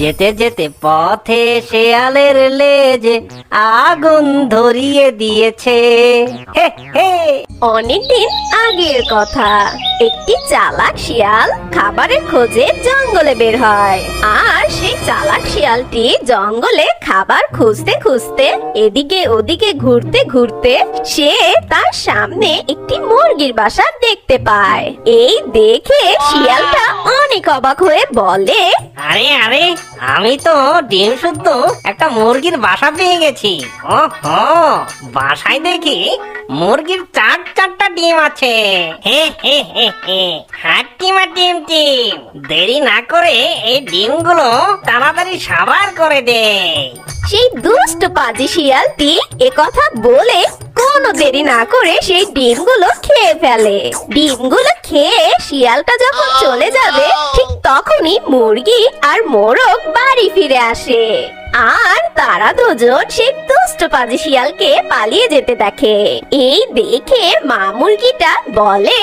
যেতে যেতে পথে শেয়ালের লেজে আগুন ধরিয়ে দিয়েছে। হে হে। অনেকদিন আগের কথা। একটি চালাক শিয়াল খাবারের খোঁজে জঙ্গলে বের হয়। আর সেই চালাক শিয়ালটি জঙ্গলে খাবার খুঁজতে খুঁজতে এদিকে ওদিকে ঘুরতে ঘুরতে সে তার সামনে একটি মুরগির বাসা দেখতে পায়। এই দেখে শিয়ালটা অনেক অবাক হয়ে বলে আরে আরে আমি তো ডিম শুদ্ধ একটা মুরগির বাসা পেয়ে গেছি। ও হো বাসায় দেখি মুরগির চার চারটা ডিম আছে। হে টিম দেরি না করে এই ডিমগুলো তাড়াতাড়ি সাবার করে দে। সেই দুষ্ট পাজি শিয়ালটি কথা বলে কোনো দেরি না করে সেই ডিমগুলো খেয়ে ফেলে। ডিমগুলো খেয়ে শিয়ালটা যখন চলে যাবে, ঠিক তখনই মুরগি আর মোরগ বাড়ি ফিরে আসে। আর তারা দুজন সেই দুষ্ট পাজি শিয়ালকে পালিয়ে যেতে দেখে। এই দেখে মা মুরগিটা বলে,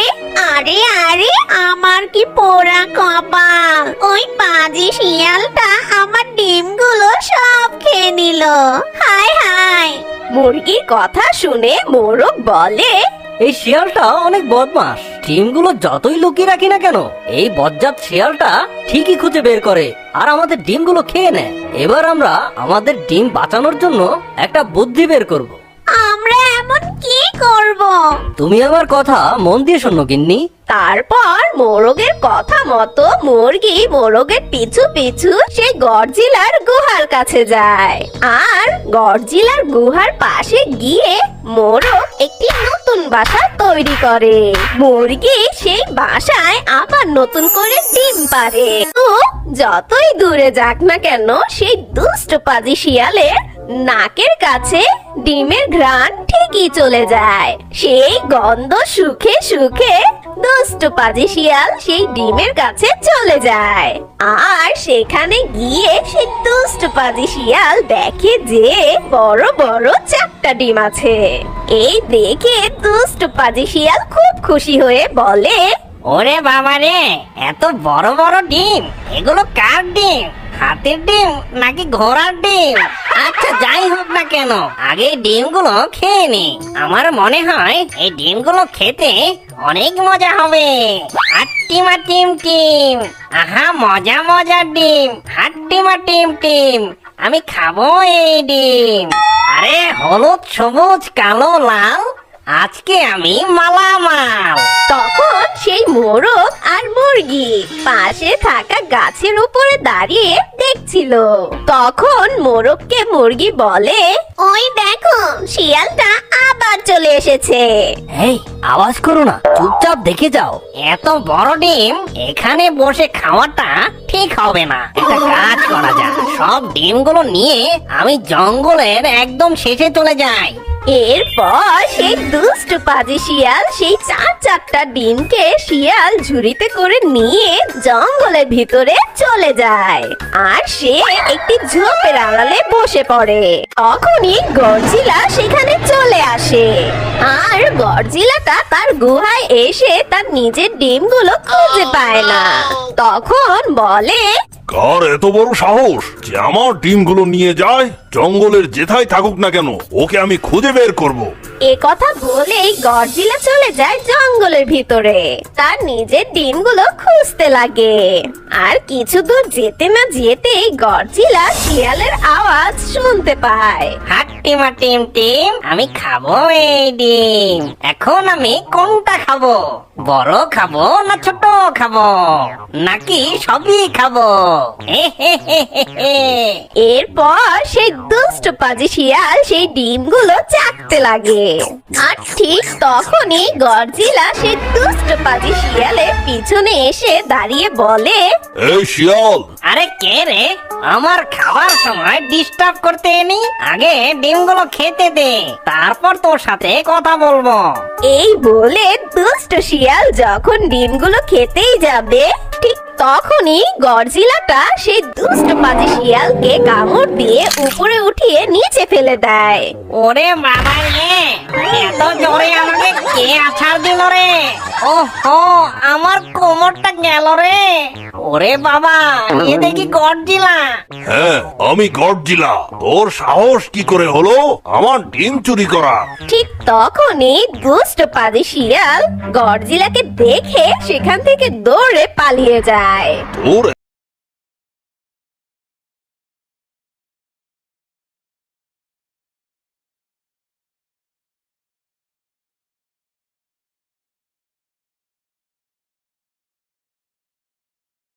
আরে আরে, আমার কি পোড়া কপাল। ওই পাজি শিয়ালটা আমার ডিমগুলো সব খেয়ে নিল। হায় হায় মুরগির কথা শুনে মোরগ বলে, এই শিয়ালটা অনেক বদমাস ডিমগুলো যতই লুকিয়ে রাখি না কেন, এই বজ্জাত শিয়ালটা ঠিকই খুঁজে বের করে আর আমাদের ডিমগুলো খেয়ে নেয়। এবার আমরা আমাদের ডিম বাঁচানোর জন্য একটা বুদ্ধি বের করব। করব? তুমি আমার কথা মন দিয়ে শোনো গিন্নি। তারপর মোরগের কথা মতো মুরগি মোরগের পিছু পিছু সেই গরজিলার গুহার কাছে যায়। আর গরজিলার গুহার পাশে গিয়ে মোরগ একটি নতুন বাসা তৈরি করে। মুরগি সেই বাসায় আবার নতুন করে ডিম পারে তো যতই দূরে যাক না কেন সেই দুষ্ট পাজি শিয়ালের নাকের কাছে ডিমের ঘ্রাণ ঠিকই চলে যায়। সেই গন্ধ সুখে সুখে দুষ্ট পাজি শিয়াল সেই ডিমের কাছে চলে যায়। আর সেখানে গিয়ে সেই দুষ্ট পাজি শিয়াল দেখে যে বড় বড় চারটা ডিম আছে। এই দেখে দুষ্ট পাজি শিয়াল খুব খুশি হয়ে বলে, ওরে বাবা রে এত বড় বড় ডিম, এগুলো কার ডিম? হাতের ডিম নাকি ঘোড়ার ডিম? আচ্ছা যাই হোক না কেন। আগে ডিমগুলো খেয়ে নি। আমার মনে হয় এই ডিমগুলো খেতে অনেক মজা হবে। হাট্টিমা টিম টিম। আহা, মজা মজা ডিম। হাট্টিমা টিম টিম। আমি খাব এই ডিম। আরে, হলুদ, সবুজ, কালো, লাল। আজকে আমি মালামাল। তখন সেই মোরগ মুরগি পাশে থাকা গাছের উপরে দাঁড়িয়ে দেখছিল। তখন মোরগকে মুরগি বলে, ওই দেখো, শিয়ালটা আবার চলে এসেছে। এই, আওয়াজ করো না, চুপচাপ দেখে যাও। এত বড় ডিম, এখানে বসে খাওয়াটা ঠিক হবে না। একটা কাজ করা যাক, সব ডিমগুলো নিয়ে আমি জঙ্গলের একদম শেষে চলে যাই। এরপর সেই দুষ্ট পাজি শিয়াল সেই চার চারটা ডিমকে শিয়াল ঝুড়িতে করে নিয়ে জঙ্গলের ভিতরে চলে যায়। আর সে একটি ঝোপের আড়ালে বসে পড়ে। তখনই গরজিলা সেখানে চলে আসে। আর গরজিলাটা তার গুহায় এসে তার নিজের ডিমগুলো খুঁজে পায় না। তখন বলে কার এত বড় সাহস যে আমার ডিমগুলো নিয়ে যায় জঙ্গলের যেথায় থাকুক না কেন ওকে আমি খুঁজে বের করব। এ কথা বলেই গরজিলা চলে যায় জঙ্গলের ভিতরে। তার নিজের ডিমগুলো খুঁজতে লাগে। আর কিছু দূর যেতে না যেতেই গরজিলা শিয়ালের আওয়াজ শুনতে পায়। হাট্টিমা টিম টিম আমি খাব এই ডিম। এখন আমি কোনটা খাব? বড় খাব না ছোট খাব? নাকি সবই খাব। এরপর সেই দুষ্ট পাজি শিয়াল সেই ডিমগুলো চাকতে লাগে। আর ঠিক তখনই গরজিলা সেই দুষ্ট পাজি শিয়ালের পিছনে এসে দাঁড়িয়ে বলে এই শিয়াল! আরে কে রে? আমার খাবার সময় ডিস্টার্ব করতে এনি আগে ডিমগুলো খেতে দে তারপর তোর সাথে কথা বলব। এই বলে দুষ্ট শিয়াল যখন ডিমগুলো খেতেই যাবে ঠিক তখনই গরজিলাটা সেই দুষ্ট পাজি শিয়ালকে কামড় দিয়ে উপরে উঠিয়ে নিচে ফেলে দেয়। ওরে বাবা রে এত জোরে আমাকে কে আছাড় দিল রে? আমার কোমরটা গেল রে। ওরে বাবা এ দেখি গডজিলা। হ্যাঁ আমি গডজিলা। তোর সাহস কি করে হলো? আমার ডিম চুরি করা। ঠিক তখনই দুষ্ট পাজি শিয়াল গরজিলাকে দেখে সেখান থেকে দৌড়ে পালিয়ে যায়। তোর